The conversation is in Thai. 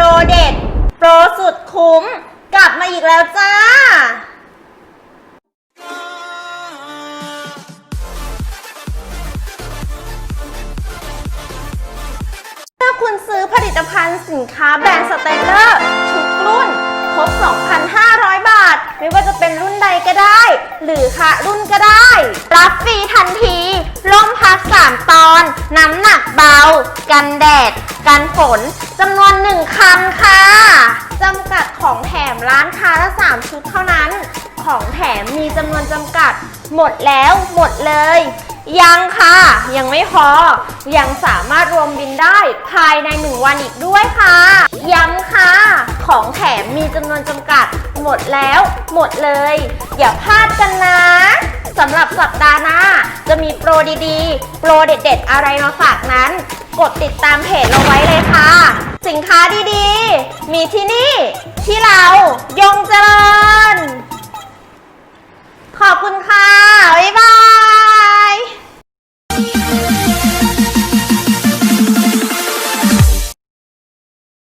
โปรเด็ด โปรสุดคุ้ม กลับมาอีกแล้วจ้าถ้าคุณซื้อผลิตภัณฑ์สินค้าแบรนด์สเตเลอร์ทุกรุ่น ครบ 2,500 บาท ไม่ว่าจะเป็นรุ่นใดก็ได้ หรือคะรุ่นก็ได้ รับฟรีทันทีร่มพัก3ตอน น้ำหนักเบา กันแดด กันฝนจำนวน 1 คันค่ะจำกัดของแถมร้านค้าละ 3 ชุดเท่านั้น ของแถมมีจำนวนจำกัด หมดแล้วหมดเลย ยังค่ะ ยังไม่พอ ยังสามารถรวมบินได้ภายใน 1 วันอีกด้วยค่ะ ย้ำค่ะ ของแถมมีจำนวนจำกัด หมดแล้วหมดเลย อย่าพลาดกันนะสำหรับสัปดาห์หน้า จะมีโปรดีๆ โปรเด็ดๆ อะไรมาฝากนั้น กดติดตามเพจเราไว้เลยค่ะ นค้าดีๆ มีที่นี่ ที่เรายงเจริญ ขอบคุณค่ะ